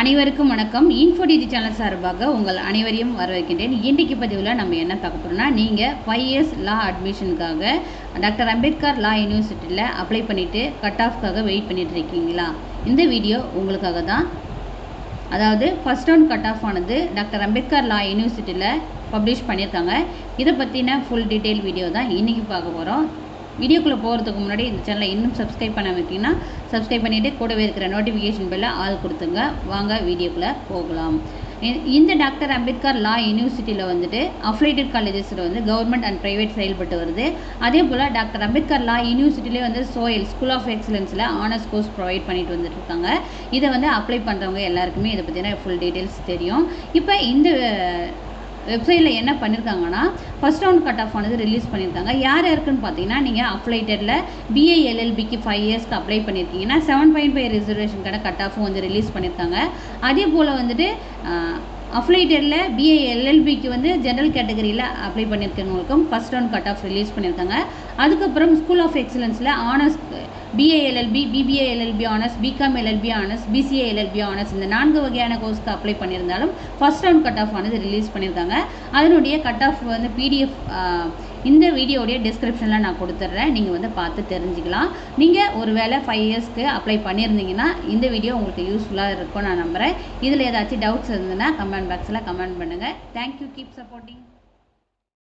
அனைவருக்கும் வணக்கம். இன்ஃபோடிஜி சேனல் சார்பாக உங்கள் அனைவரையும் வரவேற்கின்றேன். இன்றைக்கு பதிவில் நம்ம என்ன பார்க்க போகிறோம்னா நீங்கள் ஃபைவ் இயர்ஸ் லா அட்மிஷனுக்காக டாக்டர் அம்பேத்கர் லா யூனிவர்சிட்டியில் அப்ளை பண்ணிவிட்டு கட் ஆஃப்காக வெயிட் பண்ணிட்டு இருக்கீங்களா? இந்த வீடியோ உங்களுக்காக தான். அதாவது ஃபஸ்ட் ரவுண்ட் கட் ஆஃப் ஆனது டாக்டர் அம்பேத்கர் லா யூனிவர்சிட்டியில் பப்ளிஷ் பண்ணியிருக்காங்க. இதை பற்றின ஃபுல் டீட்டெயில் வீடியோ தான் இன்றைக்கி பார்க்க போகிறோம் வீடியோக்குள்ளே போகிறதுக்கு முன்னாடி இந்த சேனலை இன்னும் சப்ஸ்கிரைப் பண்ண வைக்கிங்கன்னா சப்ஸ்கிரைப் பண்ணிவிட்டு கூடவே இருக்கிற நோட்டிஃபிகேஷன் பெல்ல ஆள் கொடுத்துங்க. வாங்க வீடியோக்குள்ளே போகலாம். இந்த டாக்டர் அம்பேத்கர் லா யூனிவர்சிட்டியில் வந்துட்டு அஃபிலேட்டட் காலேஜஸில் வந்து கவர்மெண்ட் அண்ட் ப்ரைவேட் செயல்பட்டு வருது. அதே போல் டாக்டர் அம்பேத்கர் லா யூனிவர்சிட்டிலே வந்து சோயல் ஸ்கூல் ஆஃப் எக்ஸலன்ஸில் ஆனர்ஸ் கோர்ஸ் ப்ரொவைட் பண்ணிட்டு வந்துட்டுருக்காங்க இதை வந்து அப்ளை பண்ணுறவங்க எல்லாருக்குமே இதை பற்றின ஃபுல் டீட்டெயில்ஸ் தெரியும். இப்போ இந்த வெப்சைட்டில் என்ன பண்ணியிருக்காங்கன்னா ஃபர்ஸ்ட் ரவுண்ட் கட் ஆஃப் ஆனது ரிலீஸ் பண்ணியிருக்காங்க யார் யாருக்குன்னு பார்த்தீங்கன்னா நீங்கள் அப்ளைட்டடில் பிஏஎல்எல்பிக்கு ஃபைவ் இயர்ஸ்க்கு அப்ளை பண்ணியிருக்கீங்கன்னா செவன் பாயிண்ட் ஃபைவ் ரிசர்வேஷனுக்கான கட் ஆஃபும் வந்து ரிலீஸ் பண்ணியிருக்காங்க அதே போல் வந்துட்டு அஃப்ளைட்டடில் பிஏ எல்எல்பிக்கு வந்து ஜென்ரல் கேட்டகரியில் apply பண்ணியிருக்கவங்களுக்கும் first round cut off release பண்ணியிருக்காங்க அதுக்கப்புறம் school of எக்ஸலன்ஸில் honours BA LLB BBA LLB honours BCom LLB honours BCA LLB honours இந்த நான்கு வகையான கோர்ஸ்க்கு அப்ளை பண்ணியிருந்தாலும் ஃபர்ஸ்ட் ரவுண்ட் கட் ஆஃப் ஆனது ரிலீஸ் பண்ணியிருக்காங்க அதனுடைய கட் ஆஃப் வந்து பிடிஎஃப் இந்த வீடியோடைய டிஸ்கிரிப்ஷனில் நான் கொடுத்துட்றேன். நீங்கள் வந்து பார்த்து தெரிஞ்சுக்கலாம். நீங்கள் ஒரு வேளை ஃபைவ் இயர்ஸ்க்கு அப்ளை பண்ணியிருந்தீங்கன்னா இந்த வீடியோ உங்களுக்கு யூஸ்ஃபுல்லாக இருக்கும் நான் நம்புகிறேன் இதில் ஏதாச்சும் டவுட்ஸ் இருந்ததுன்னா கமெண்ட் பாக்ஸில் கமெண்ட் பண்ணுங்கள் தேங்க்யூ கீப் சப்போர்ட்டிங்